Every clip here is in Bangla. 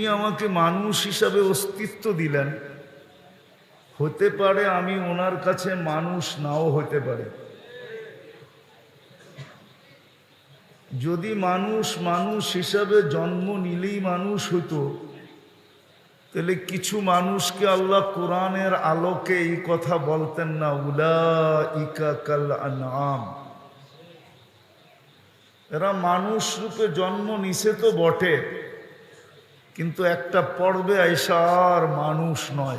যিনি আমাকে মানুষ হিসাবে অস্তিত্ব দিলেন। হতে পারে আমি ওনার কাছে মানুষ নাও হতে পারে। যদি মানুষ মানুষ হিসাবে জন্ম নিলেই মানুষ হতো তাহলে কিছু মানুষকে আল্লাহ কোরআনের আলোকে এই কথা বলতেন না উলা ইকা কাল আনাম এরা মানুষ রূপে জন্ম নিছে তো বটে। কিন্তু একটা পর্বে আইসা আর মানুষ নয়।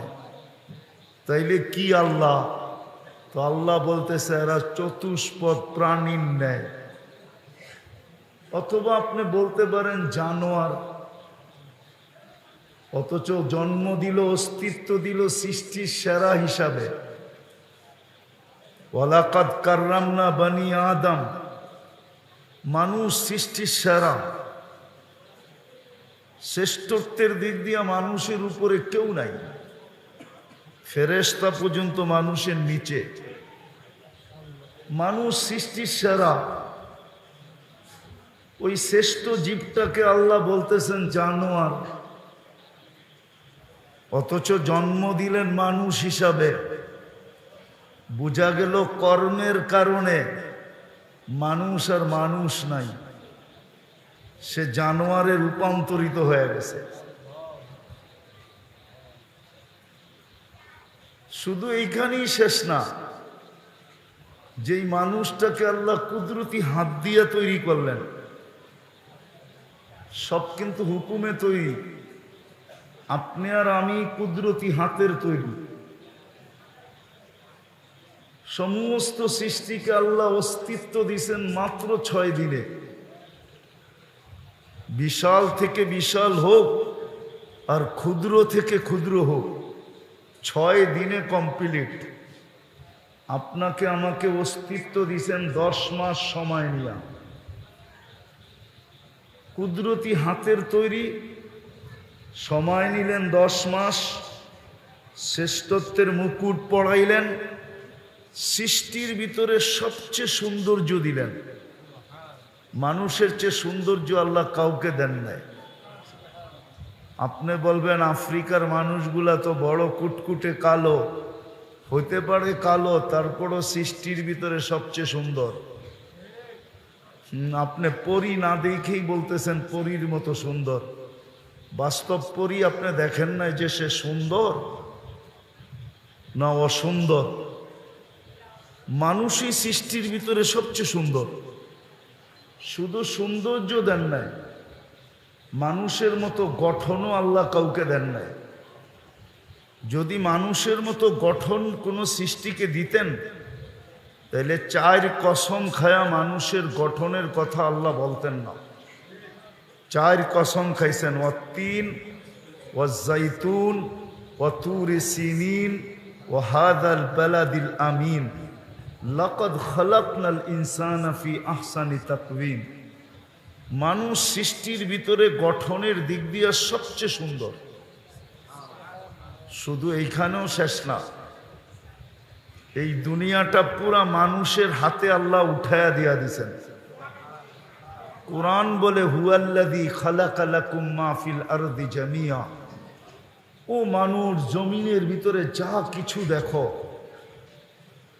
তাইলে কি আল্লাহ? তো আল্লাহ বলতেছে, এরা চতুষ্পদ প্রাণীর ন্যায়। অথবা আপনি বলতে পারেন জানোয়ার। অথচ জন্ম দিল, অস্তিত্ব দিল সৃষ্টির সেরা হিসাবে। ওয়ালাকাদ কার্রামনা বানি আদম। মানুষ সৃষ্টির সেরা। শ্রেষ্ঠত্বের দিক দিয়ে মানুষের উপরে কেউ নাই। ফেরেস্তা পর্যন্ত মানুষের নিচে। মানুষ সৃষ্টির সেরা। ওই শ্রেষ্ঠ জীবটাকে আল্লাহ বলতেছেন জানোয়ার। অথচ জন্ম দিলেন মানুষ হিসাবে। বোঝা গেল কর্মের কারণে মানুষ আর মানুষ নাই। সে জানোয়ারে রূপান্তরিত হয়ে গেছে। শুধু এইখানেই শেষ না, যেই মানুষটাকে আল্লাহ কুদরতি হাত দিয়ে তৈরি করলেন, সব কিন্তু হুকুমে তৈরি। আপনি আর আমি কুদরতি হাতের তৈরি। সমস্ত সৃষ্টিকে আল্লাহ অস্তিত্ব দিছেন মাত্র ছয় দিনে। বিশাল থেকে বিশাল হোক আর ক্ষুদ্র থেকে ক্ষুদ্র হোক, ছয় দিনে কমপ্লিট আপনাকে আমাকে অস্তিত্ব দিছেন দশ মাস সময় নিয়া কুদরতি হাতের তৈরি, সময় নিলেন দশ মাস, শ্রেষ্ঠত্বের মুকুট পড়াইলেন, সৃষ্টির ভিতরে সবচেয়ে সৌন্দর্য দিলেন। মানুষের চেয়ে সৌন্দর্য আল্লাহ কাউকে দেন নাই। আপনি বলবেন, আফ্রিকার মানুষগুলা তো বড় কুটকুটে কালো। হতে পারে কালো, তারপরও সৃষ্টির ভিতরে সবচেয়ে সুন্দর। আপনি পরি না দেখেই বলতেছেন পরীর মতো সুন্দর। বাস্তব পরি আপনি দেখেন না যে সে সুন্দর না অসুন্দর। মানুষই সৃষ্টির ভিতরে সবচেয়ে সুন্দর। শুধু সৌন্দর্য দেন নাই, মানুষের মতো গঠনও আল্লাহ কাউকে দেন নাই। যদি মানুষের মতো গঠন কোনো সৃষ্টিকে দিতেন, তাহলে চার কসম খায়া মানুষের গঠনের কথা আল্লাহ বলতেন না। চার কসম খাইছেন ও তিন ও জাইতুন ও তুরে সিনিন ও হাদাল বেলাদিল আমিন। লকদ খলকনাল ইনসান ফি আহসানি তাকবিন মানুষ সৃষ্টির ভিতরে গঠনের দিক দিয়ে সবচেয়ে সুন্দর। শুধু এইখানেও শেষ না। এই দুনিয়াটা পুরা মানুষের হাতে আল্লাহ উঠায়া দিয়া দিছেন। কোরআন বলে হুয়াল্লাদি খালাকালাকুম মাহফিল আরদি জামিয়া। ও মানুষ, জমিনের ভিতরে যা কিছু দেখো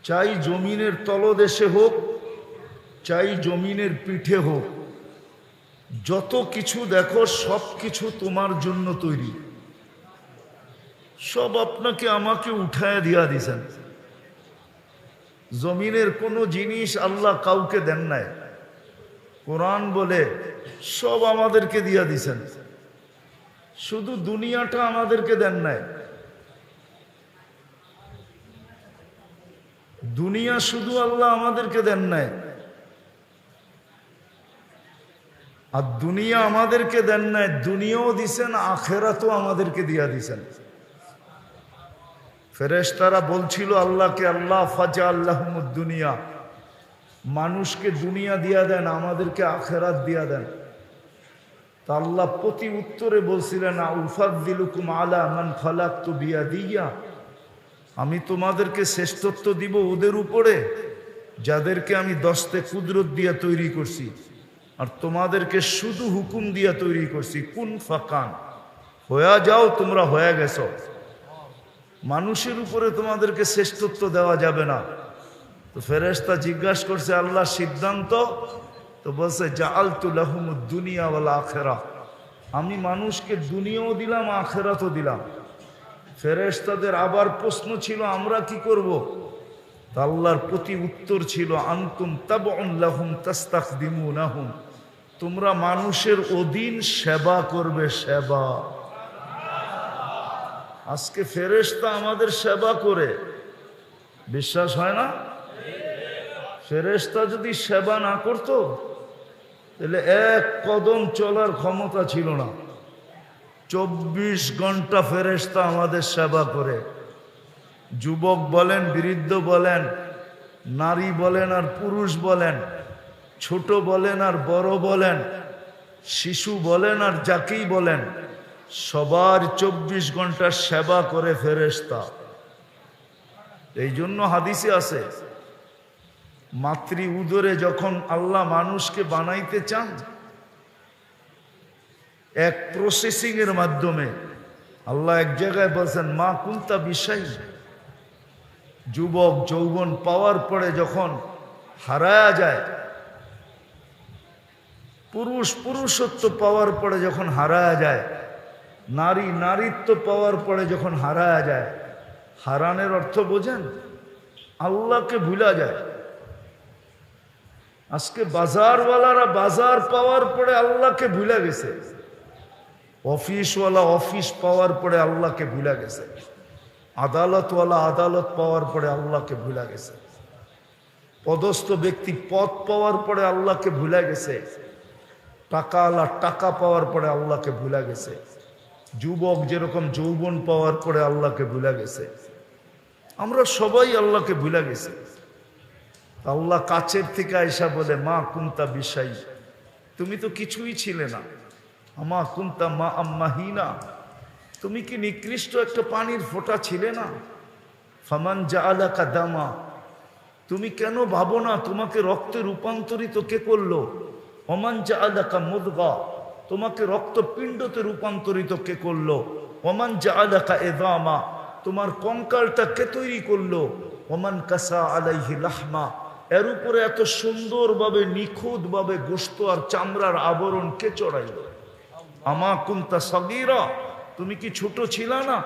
চাই জমিনের তলদেশে হোক, চাই জমিনের পিঠে হোক। যত কিছু দেখো, সব কিছু তোমার জন্য তৈরি। সব আপনাকে আমাকে উঠায় দিয়া দিছেন। জমিনের কোনো জিনিস আল্লাহ কাউকে দেন নাই। কোরআন বলে সব আমাদেরকে দিয়া দিছেন। শুধু দুনিয়াটা আমাদেরকে দেন নাই। দুনিয়া শুধু আল্লাহ আমাদেরকে দেন নাই। আর দুনিয়া আমাদেরকে দেন নাই, দুনিয়াও দিছেন, আখেরাতও আমাদেরকে দিয়া দিছেন। ফেরেশতারা বলছিল, আল্লাহকে আল্লাহ ফাজা আল্লাহমুদ দুনিয়া। মানুষকে দুনিয়া দিয়া দেন, আমাদেরকে আখেরাত দিয়া দেন। তা আল্লাহ প্রতি উত্তরে বলছিলেন উফাদ্দিলুকুম আলা মান ফালাক তু বিয়া দিয়া আমি তোমাদেরকে শ্রেষ্ঠত্ব দিব ওদের উপরে, যাদেরকে আমি দশতে কুদরত দিয়া তৈরি করছি, আর তোমাদেরকে শুধু হুকুম দিয়া তৈরি করছি, কোন ফাকান, হয়ে যাও, তোমরা হয়ে গেছ। মানুষের উপরে তোমাদেরকে শ্রেষ্ঠত্ব দেওয়া যাবে না। তো ফেরেশতা জিজ্ঞাসা করছে আল্লাহ সিদ্ধান্ত? তো বলছে জাআলতুল্লাহম দুনিয়া ওয়ালা আখেরা আমি মানুষকে দুনিয়াও দিলাম, আখেরাতও দিলাম। ফেরেশতাদের আবার প্রশ্ন ছিল, আমরা কি করব? আল্লাহর প্রতি উত্তর ছিল, আনতুম তাবউন লাহুম তাস্তাখদিমুনাহুম। তোমরা মানুষের অধীন সেবা করবে, সেবা। আজকে ফেরেশতা আমাদের সেবা করে। বিশ্বাস হয় না? ফেরেশতা যদি সেবা না করত, তাহলে এক কদম চলার ক্ষমতা ছিল না। চব্বিশ ঘণ্টা ফেরেশতা আমাদের সেবা করে। যুবক বলেন, বৃদ্ধ বলেন, নারী বলেন আর পুরুষ বলেন, ছোট বলেন আর বড় বলেন, শিশু বলেন আর যাকেই বলেন, সবার চব্বিশ ঘণ্টা সেবা করে ফেরেশতা। এই জন্য হাদিসে আছে, মাতৃ উদরে যখন আল্লাহ মানুষকে বানাইতে চান এক প্রসেসিং এর মাধ্যমে আল্লাহ এক জায়গায় বলছেন, মা কুন্তা বিষয় যুবক, যৌবন পাওয়ার পরে যখন হারায়া যায়, পুরুষ পুরুষত্ব পাওয়ার পরে যখন হারায়া যায়, নারী নারীত্ব পাওয়ার পরে যখন হারায়া যায়, হারানের অর্থ বোঝেন, আল্লাহকে ভুলা যায়। আজকে বাজারওয়ালারা বাজার পাওয়ার পরে আল্লাহকে ভুলে গেছে। অফিসওয়ালা অফিস পাওয়ার পরে আল্লাহকে ভুলে গেছে। আদালতওয়ালা আদালত পাওয়ার পরে আল্লাহকে ভুলে গেছে। পদস্থ ব্যক্তি পদ পাওয়ার পরে আল্লাহকে ভুলে গেছে। টাকাওয়ালা টাকা পাওয়ার পরে আল্লাহকে ভুলে গেছে। যুবক যেরকম যৌবন পাওয়ার পরে আল্লাহকে ভুলে গেছে। আমরা সবাই আল্লাহকে ভুলে গেছি। আল্লাহ কাছের থেকে আয়সা বলে, মা কুন্তা বিষাই তুমি তো কিছুই ছিলে না। আমা কুন্তা মা আম্মাহিনা। তুমি কি নিকৃষ্ট একটা পানির ফোঁটা ছিলে না? ফামান যা আলাকা দামা তুমি কেন ভাবো না তোমাকে রক্তে রূপান্তরিত কে করল? অমান যা আলাকা মুদগা। তোমাকে রক্তপিণ্ডতে রূপান্তরিত কে করল? অমান যা আলাকা এদামা তোমার কঙ্কালটা কে তৈরি করল? ওমান কাসা আলাইহি লাহমা। এর উপরে এত সুন্দরভাবে নিখুঁতভাবে গোস্ত আর চামড়ার আবরণ কে চড়াইল? আমা কুন্তা সগিরা, তুমি কি ছোট ছিল না?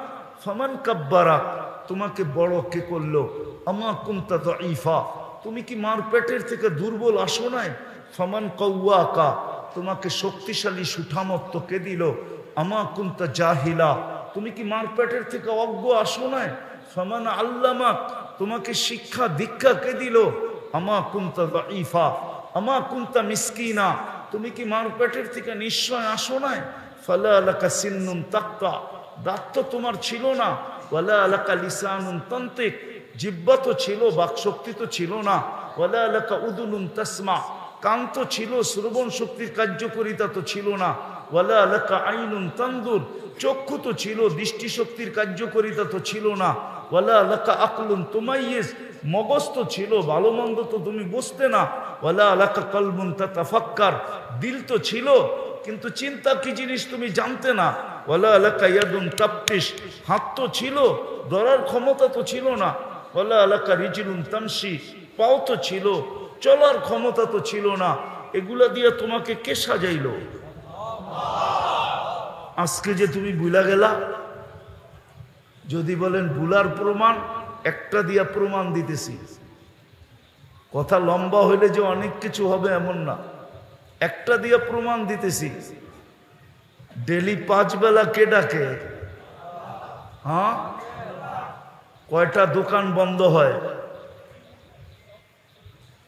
ফমান কাব্বারা, তোমাকে বড় কে করল? আমা কুন্তা তো ইফা তুমি কি মার পেটের থেকে দুর্বল আসো নাই? ফমান কৌয়াকা তোমাকে শক্তিশালী সুঠামত্ব কে দিল? আমা কুন্তা জাহিলা, তুমি কি মার পেটের থেকে অজ্ঞ আসো নাই? ফমান আল্লামাক, তোমাকে শিক্ষা দীক্ষা কে দিল? আমা কুন্তা ইফা আমা কুন্তা মিসকিনা তুমি কি মার পেটের থেকে নিশ্চয় আসো নাই? ফালা আলাকা সিন্নুন তাক্তা। দাঁত তো তোমার ছিল না। ওয়ালা আলাকা লিসানুন তান্ত্রিক জিব্বা তো ছিল, বাকশক্তি তো ছিল না। ওয়ালা আলাকা উদুনুন তাসমা। কান তো ছিল, শ্রবণ শক্তির কার্যকরিতা তো ছিল না। ওয়ালা আলাকা আইনুন তান্দুর চক্ষু তো ছিল, দৃষ্টিশক্তির কার্যকরিতা তো ছিল না। মগজ তো ছিল, ভালো মন্দ তো তুমি বুঝতে না। ওয়ালা তা দিল তো ছিল, কিন্তু চিন্তা কি জিনিস তুমি জানতে না। হাত তো ছিল, ধরার ক্ষমতা তো ছিল না। পাও তো ছিল, চলার ক্ষমতা তো ছিল না। এগুলা দিয়ে তোমাকে কে সাজাইলো? আজকে যে তুমি বুলা গেলা যদি বলেন, বুলার প্রমাণ, একটা দিয়া প্রমাণ দিতেছি। কথা লম্বা হইলে যে অনেক কিছু হবে এমন না। একটা দিয়া প্রমাণ দিতেছি। ডেলি পাঁচ বেলা কে ডাকে? হ্যাঁ? কয়টা দোকান বন্ধ হয়?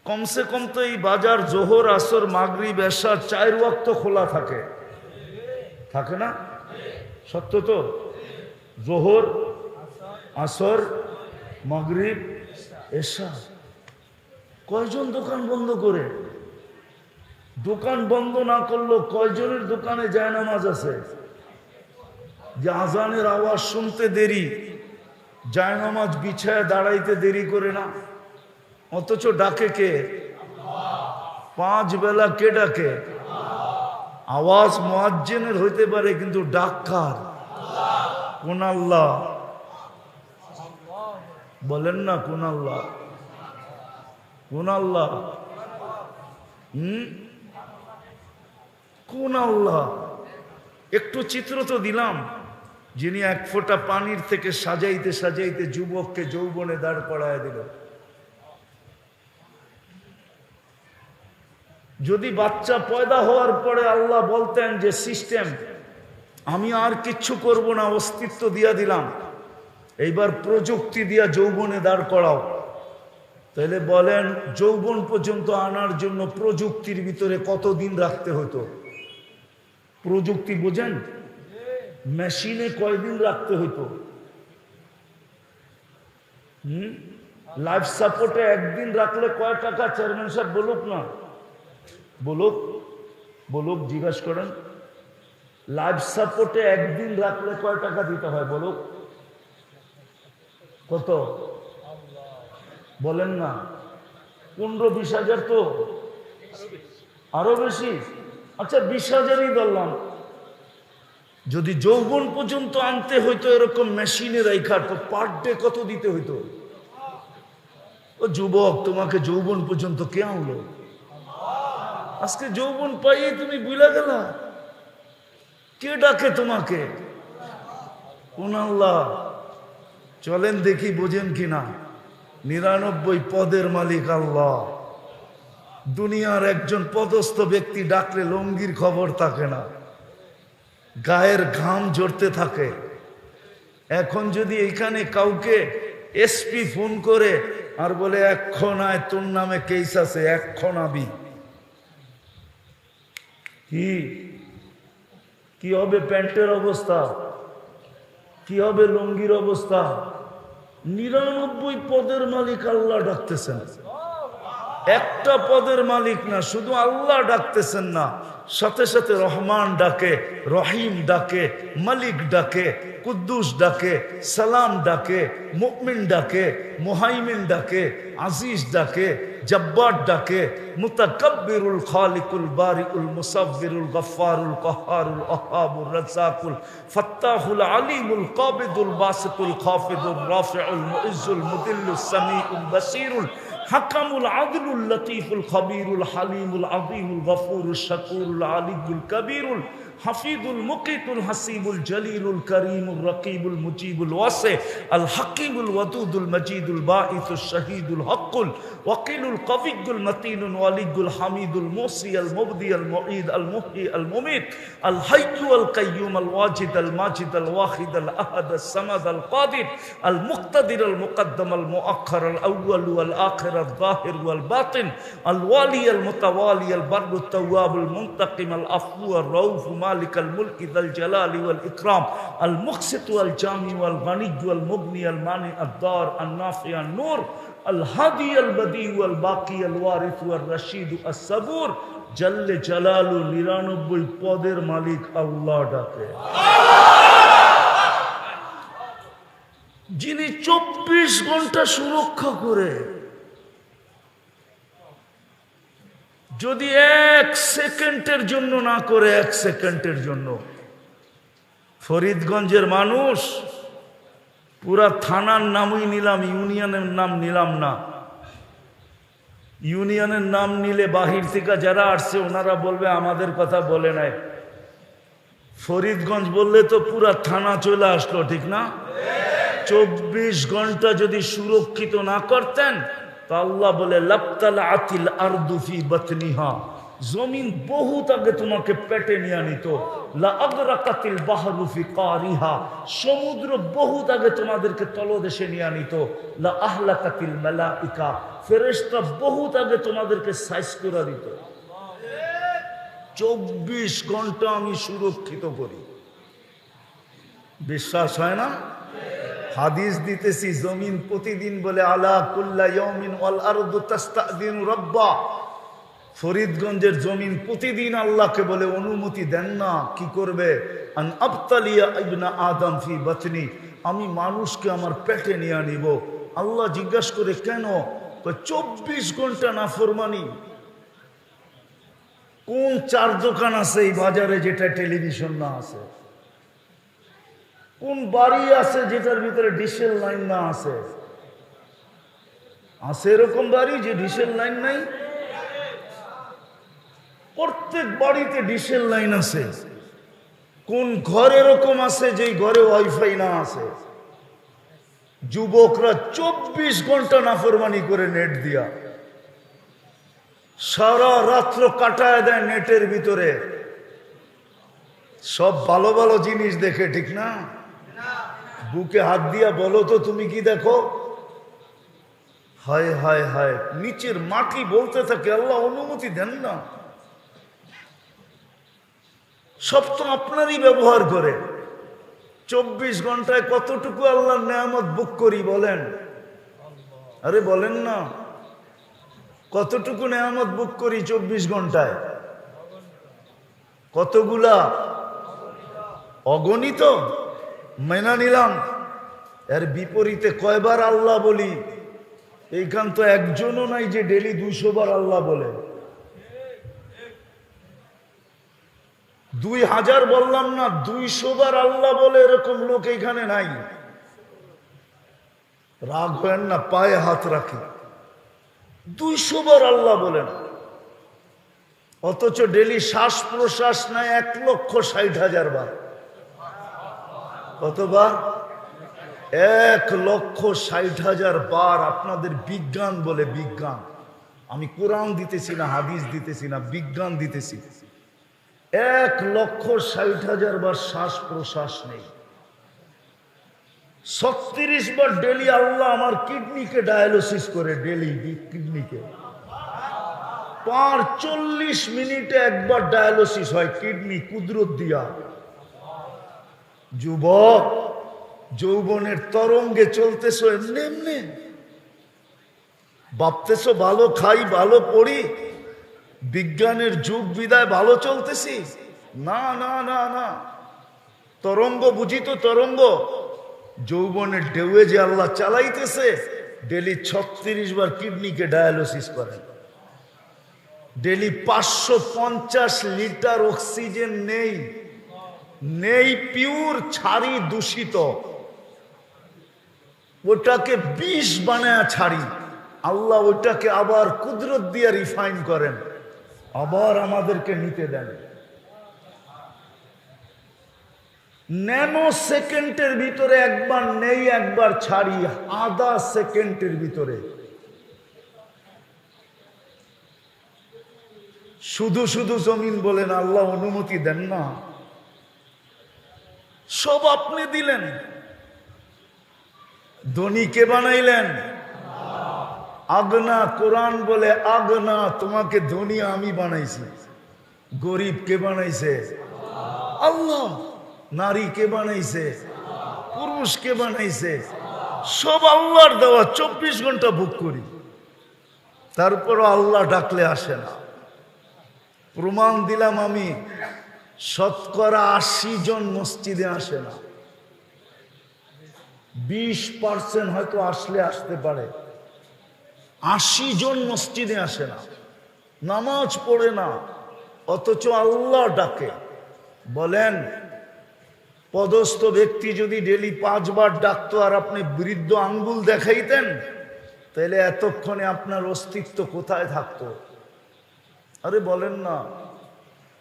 কমসে কম তো এই বাজার, জোহর, আসর মাগরি বেশা চার ওয়াক্ত খোলা থাকে। থাকে না? সত্য তো? জোহর আসর, মাগরিব, এশা। কয়জন দোকান বন্ধ করে? দোকান বন্ধ না করল কয়জনের দোকানে যায় নামাজ আছে? যে আজানের আওয়াজ শুনতে দেরি যায় নামাজ বিছায় দাঁড়াইতে দেরি করে না। অথচ ডাকে কে? পাঁচ বেলা কে ডাকে? আওয়াজ মোয়াজ্জেনের হইতে পারে, কিন্তু ডাক কার? কোন আল্লাহ। বলেন না, কোন আল্লাহ? কোন আল্লাহ? হুম? কোন আল্লাহ? একটু চিত্র তো দিলাম। যিনি এক ফোঁটা পানির থেকে সাজাইতে সাজাইতে যুবককে যৌবনে দাঁড় করায় দিল। যদি বাচ্চা পয়দা হওয়ার পরে আল্লাহ বলতেন যে, সিস্টেম, আমি আর কিচ্ছু করব না, অস্তিত্ব দিয়া দিলাম। এইবার প্রযুক্তি দিয়া যৌবনে দাঁড় করাও। তাহলে বলেন, যৌবন পর্যন্ত আনার জন্য প্রযুক্তির ভিতরে কতদিন রাখতে হতো? প্রযুক্তি বোঝেন? মেশিনে কয়দিন রাখতে হতো হুম? লাইফ সাপোর্টে একদিন রাখলে কয় টাকা? চেয়ারম্যান সাহেব বলুক না। বলুক বলুক, জিজ্ঞাসা করেন। লাইফ সাপোর্টে একদিন রাখলে কয় টাকা দিতে হয়? বলুক। কত? বলেন না। পনেরো বিশ হাজার তো। আরও বেশি? আচ্ছা বিশ হাজারই ধরলাম। যদি যৌবন পর্যন্ত আনতে হইতো এরকম মেশিনে রেখা তো পার ডে কত দিতে হইতো? ও যুবক, তোমাকে যৌবন পর্যন্ত কে আনলো? আজকে যৌবন পাইয়ে তুমি বুঝলা গেলা? কে ডাকে তোমাকে? কোন আল্লাহ। চলেন দেখি বোঝেন কিনা। নিরানব্বই পদের মালিক আল্লাহ। দুনিয়ার একজন পদস্থ ব্যক্তি ডাকলে লঙ্গির খবর থাকে না। গায়ের ঘাম ঝরতে থাকে। এখন যদি এখানে কাউকে এসপি ফোন করে আর বলে এক্ষণ আয় তোর নামে কেস আছে এক্ষণ আবি কি? কি হবে প্যান্টের অবস্থা? কি হবে লঙ্গির অবস্থা? নিরানব্বই পদের মালিক আল্লাহ ডাকতেছেন। একটা পদের মালিক না, শুধু আল্লাহ ডাকতেছেন না। সাথে সাথে রহমান ডাকে, রহিম ডাকে, মালিক ডাকে, কুদ্দুস ডাকে, সালাম ডাকে মুকমিন ডাকে, মুহাইমিন ডাকে, আজিজ ডাকে, জব্বার ডাকে, মুতাকাব্বিরুল খালিকুল বারিকুল মুসাব্বিরুল গফফারুল কহারুল আহাবুর রাজ্জাকুল ফাত্তাহুল আলিমুল কাবিদুল বাসিতুল খাফিদুল রাফিউল মুইজ্জুল মুদিল্লুস সামিউল বাসিরুল حكم العدل اللطيف الخبير الحليم العظيم الغفور الشكور العلي الكبير الحفيظ المقيت الحسيب الجليل الكريم الرقيب المجيب الواسع الحكيم الودود المجيد الباعث الشهيد الحق الوكيل القوي المتين الولي الحميد الموصي المبدي المعيد المحيي المميت الحي القيوم الواجد الماجد الواحد الأحد الصمد القادر المقتدر المقدم المؤخر الأول والآخر الظاهر والباطن الوالي المتوالي البر التواب المنتقم العفو الرؤوف مالك الملك ذا الجلال والاكرام المقسط والجامع والغني والمغني المانع الدار النافع النور الهادي البديع والباقي الوارث والرشيد الصبور জল্লে জালালু নিরানব্বই পদের মালিক আল্লাহ ডাকে যিনি চব্বিশ ঘন্টা সুরক্ষা করে যদি এক সেকেন্ডের জন্য না করে, এক সেকেন্ডের জন্য। ফরিদগঞ্জের মানুষ, পুরা থানার নামই নিলাম, ইউনিয়নের নাম নিলাম না। ইউনিয়নের নাম নিলে বাহির থেকে যারা আসছে, ওনারা বলবে, আমাদের কথা বলে নাই। ফরিদগঞ্জ বললে তো পুরা থানা চলে আসলো, ঠিক না? চব্বিশ ঘণ্টা যদি সুরক্ষিত না করতেন তা আল্লাহ বলে লাপ্তালা আতিল আরদুফি বতনিহা। জমিন বহুত আগে তোমাকে পেটে নিয়ে নিত লাগরাকাতিল বাহরুফি কারিহা সমুদ্র বহুত আগে তোমাদেরকে তলদেশে নিয়ে নিত লা আহলাকাতিল মালাইকা। ফেরেশতা বহুত আগে তোমাদেরকে সাইজ করে দিত। চব্বিশ ঘণ্টা আমি সুরক্ষিত করি। বিশ্বাস হয় না? হাদিস দিতেছি, জমিন প্রতিদিন বলে, আলা কুল্লা ইয়মিন রব্বা। ফরিদগঞ্জের জমিন প্রতিদিন আল্লাহকে বলে, অনুমতি দেন না, কি করবে? আদম ফি বাতনি। আমি মানুষকে আমার পেটে নিয়ে নিব আল্লাহ জিজ্ঞাসা করে, কেন? চব্বিশ ঘণ্টা না ফরমানি কোন চার দোকান আছে এই বাজারে যেটা টেলিভিশন না আছে? কোন বাড়ি আছে যেটার ভিতরে ডিসেল লাইন না আছে? আছে এরকম বাড়ি যে ডিসেল লাইন নাই? প্রত্যেক বাড়িতে ডিসেল লাইন আছে। কোন ঘর এরকম আছে যে ঘরে ওয়াইফাই না আছে? যুবকরা চব্বিশ ঘণ্টা নাফরমানি করে নেট দিয়া। সারা রাত্র কাটায় দেয় নেটের ভিতরে। সব ভালো ভালো জিনিস দেখে, ঠিক না? বুকে হাত দিয়া বলো তো, তুমি কি দেখো? হায় হায় হায়, নিচের মাটি বলতে থাকে, আল্লাহ অনুমতি দেন না। সব তো আপনারই ব্যবহার করে। চব্বিশ ঘন্টায় কতটুকু আল্লাহর নেয়ামত বুক করি বলেন? আরে বলেন না। কতটুকু নেয়ামত বুক করি চব্বিশ ঘন্টায়? কতগুলা? অগণিত। মেনা নিলাম। এর বিপরীতে কয়বার আল্লাহ বলি? এইখান তো একজনও নাই যে ডেলি দুইশো বার আল্লাহ বলে। দুই হাজার বললাম না, দুইশো বার আল্লাহ বলে এরকম লোক এখানে নাই। রাগ হয় না, পায়ে হাত রাখি। দুইশো বার আল্লাহ বলেন। অথচ ডেলি শ্বাস প্রশ্বাস নেয় এক লক্ষ ষাট হাজার বার। কতবার এক লক্ষ ষাট হাজার বার আপনাদের বিজ্ঞান বলে বিজ্ঞান। আমি কোরআন দিতেছি না, হাদিস দিতেছি না, বিজ্ঞান দিতেছি। এক লক্ষ ষাট হাজার বার শ্বাস প্রশ্বাস নেই। ছত্রিশ বার ডেলি আল্লাহ আমার কিডনিকে ডায়ালিসিস করে, ডেলি, কিডনিকে। পার চল্লিশ মিনিটে একবার ডায়ালিসিস হয়, কিডনি কুদরত দিয়া। যুবক, যৌবনের তরঙ্গে চলতেছ এমনি এমনি। ভাবতেছো ভালো খাই, ভালো পড়ি, বিজ্ঞানের যুগ বিদায়, ভালো চলতেছি। না না না না। তরঙ্গ বুঝি তো তরঙ্গ। যৌবনের ঢেউয়ে যে আল্লাহ চালাইতেছে, ডেলি ছত্রিশ বার কিডনিকে ডায়ালিসিস করেন ডেলি পাঁচশো পঞ্চাশ লিটার অক্সিজেন নেই। নেই পিওর, ছাড়ি দূষিত। ওটাকে বিষ বানায় ছাড়ি। আল্লাহ ওটাকে আবার কুদরত দিয়ে রিফাইন করেন। আবার আমাদেরকে নিতে দেন। ন্যানো সেকেন্ডের ভিতরে একবার নেই, একবার ছাড়ি। আধা সেকেন্ডের ভিতরে। শুধু শুধু জমিন বলেন, আল্লাহ অনুমতি দেন না। সব আপনি দিলেন। ধনী কে বানাইলেন? আগনা কোরআন বলে, আগনা, তোমাকে ধনী আমি বানাইছি। গরিব কে বানাইছে? আল্লাহ। নারী কে বানাইছে? পুরুষ কে বানাইছে? সব আল্লাহর দেওয়া চব্বিশ ঘণ্টা বুক করি। তারপরও আল্লাহ ডাকলে আসে না। প্রমাণ দিলাম আমি শতকরা আশি জন মসজিদে আসে না। বিশ পার্সেন্ট হয়তো আসলে আসতে পারে। আশি জন মসজিদে আসে না। নামাজ পড়ে না। অথচ আল্লাহ ডাকে। বলেন, পদস্থ ব্যক্তি যদি ডেলি পাঁচবার ডাকতো আর আপনি বৃদ্ধ আঙ্গুল দেখাইতেন, তাহলে এতক্ষণে আপনার অস্তিত্ব কোথায় থাকতো? আরে বলেন না।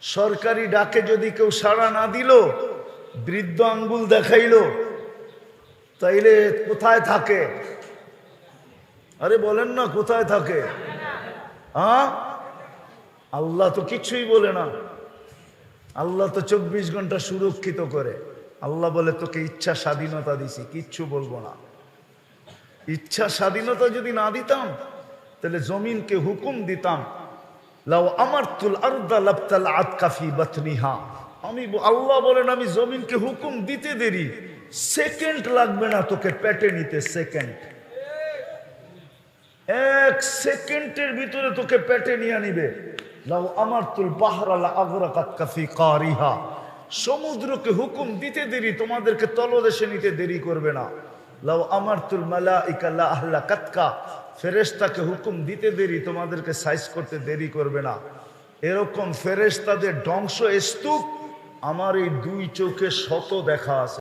সরকারি ডাকে যদি কেউ সাড়া না দিল, বৃদ্ধ আঙ্গুল দেখাইল, তাইলে কোথায় থাকে? আরে বলেন না, কোথায় থাকে? হ্যাঁ? আল্লাহ তো কিছুই বলে না। আল্লাহ তো চব্বিশ ঘণ্টা সুরক্ষিত করে। আল্লাহ বলে, তোকে ইচ্ছা স্বাধীনতা দিছি, কিচ্ছু বলব না। ইচ্ছা স্বাধীনতা যদি না দিতাম, তাহলে জমিনকে হুকুম দিতাম। লাও আমার তুল আরদা লাপতাল আত কাফি বাতনিহা। আমি আল্লাহ বলেন, আমি জমিনকে হুকুম দিতে দেরি। সেকেন্ড লাগবে না তোকে পেটে নিতে, সেকেন্ড। এক সেকেন্ডের ভিতরে তোকে পেটে নিয়ে নিবে। লাও আমার তুল বাহরালা আগরাকাত কাফি কারিহা। সমুদ্রকে হুকুম দিতে দেরি, তোমাদেরকে তলদেশে নিতে দেরি করবে না। লাও আমার তুল মালা ইকাল্লা আহ্লা কাতকা। ফেরেস্তাকে হুকুম দিতে দেরি, তোমাদেরকে সাইজ করতে দেরি করবে না। এরকম ফেরেস্তাদের ধ্বংস স্তূপ, আমার এই দুই চোখে শত দেখা আছে।